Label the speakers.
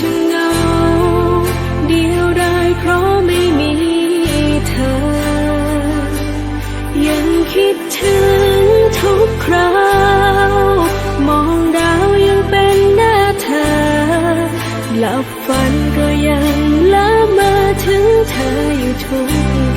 Speaker 1: ฉันเงาเดียวดายเพราะไม่มีเธอ ยังคิดถึงทุกคราวมองดาวยังเป็นหน้าเธอ หลับฝันก็ยังละเมอถึงเธออยู่ทุก